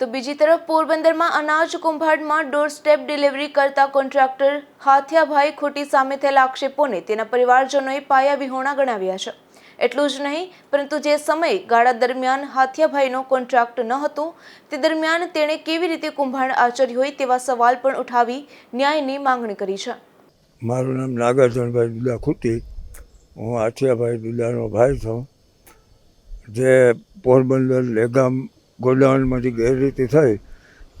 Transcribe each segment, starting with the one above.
તો બીજી તરફ પોરબંદરમાં અનાજ કુંભારમાં ડોર સ્ટેપ ડિલિવરી કરતા કોન્ટ્રાક્ટર હાથિયાભાઈ ખોટી સામે થયેલા આક્ષેપોને તેના પરિવારજનોએ પાયા વિહોણા ગણાવ્યા છે. એટલું જ નહીં, પરંતુ જે સમય ગાળા દરમિયાન હાથિયાભાઈનો કોન્ટ્રાક્ટ ન હતો, તે દરમિયાન તેણે કેવી રીતે કુંભાંડ આચર્યું હોય તેવા સવાલ પણ ઉઠાવી ન્યાયની માંગણી કરી છે. મારું નામ નાગાર્જુનભાઈ દુદા ખૂટી, હું હાથિયાભાઈ દુદાનો ભાઈ છું. જે પોરબંદર લેગામ ગોડાઉનમાંથી ગેરરીતિ થઈ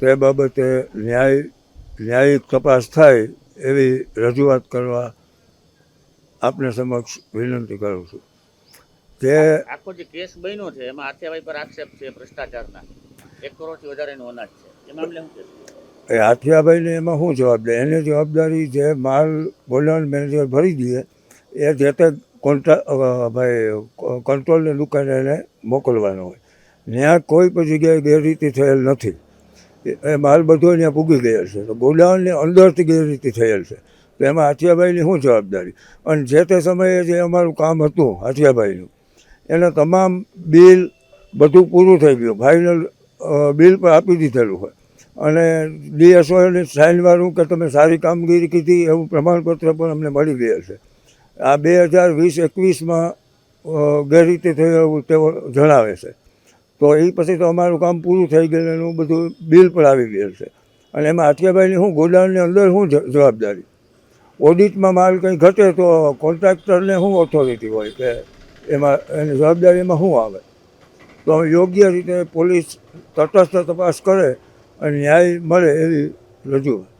તે બાબતે ન્યાય ન્યાયિક તપાસ થાય એવી રજૂઆત કરવા આપને સમક્ષ વિનંતી કરું છું. જે આખો જે કેસ બન્યો છે એમાં આથિયાભાઈ પર આક્ષેપ છે ભ્રષ્ટાચારના. એક કરોડથી વધારેનો અનાજ છે. એ મામલે શું કહેશો એ હાથિયાભાઈને એમાં શું જવાબ દે? એની જવાબદારી જે માલ ગોડાઉન મેનેજર ભરી દે એ જે તે કોન્ટ્રા ભાઈ કંટ્રોલની દુકાને એને મોકલવાનો હોય. ત્યાં કોઈ પણ જગ્યાએ ગેરરીતિ થયેલ નથી. એ- માલ બધો ત્યાં પૂગી ગયેલ છે. તો ગોડાઉનની અંદરથી ગેરરીતિ થયેલ છે. તો એમાં હાથિયાભાઈની શું જવાબદારી? અને જે તે સમયે જે અમારું કામ હતું હાથિયાભાઈનું એને તમામ બિલ બધું પૂરું થઈ ગયું. ફાઇનલ બિલ પણ આપી દીધેલું હોય. અને ડીએસઓને સાઇનવાળું કે તમે સારી કામગીરી કીધી એવું પ્રમાણપત્ર પણ અમને મળી ગયેલ છે. આ બે હજાર વીસ એકવીસમાં ગેરરીતિ થઈ એવું તેઓ જણાવે છે. તો એ પછી તો અમારું કામ પૂરું થઈ ગયેલું એનું બધું બિલ પણ આવી ગયેલ છે. અને એમાં આઠિયાભાઈની શું ગોડાઉનની અંદર શું જવાબદારી? ઓડિટમાં માલ કંઈ ઘટે તો કોન્ટ્રાક્ટરને શું ઓથોરિટી હોય કે એમાં, એની જવાબદારીમાં શું આવે? તો યોગ્ય રીતે પોલીસ તટસ્થ તપાસ કરે અને ન્યાય મળે એવી રજૂઆત.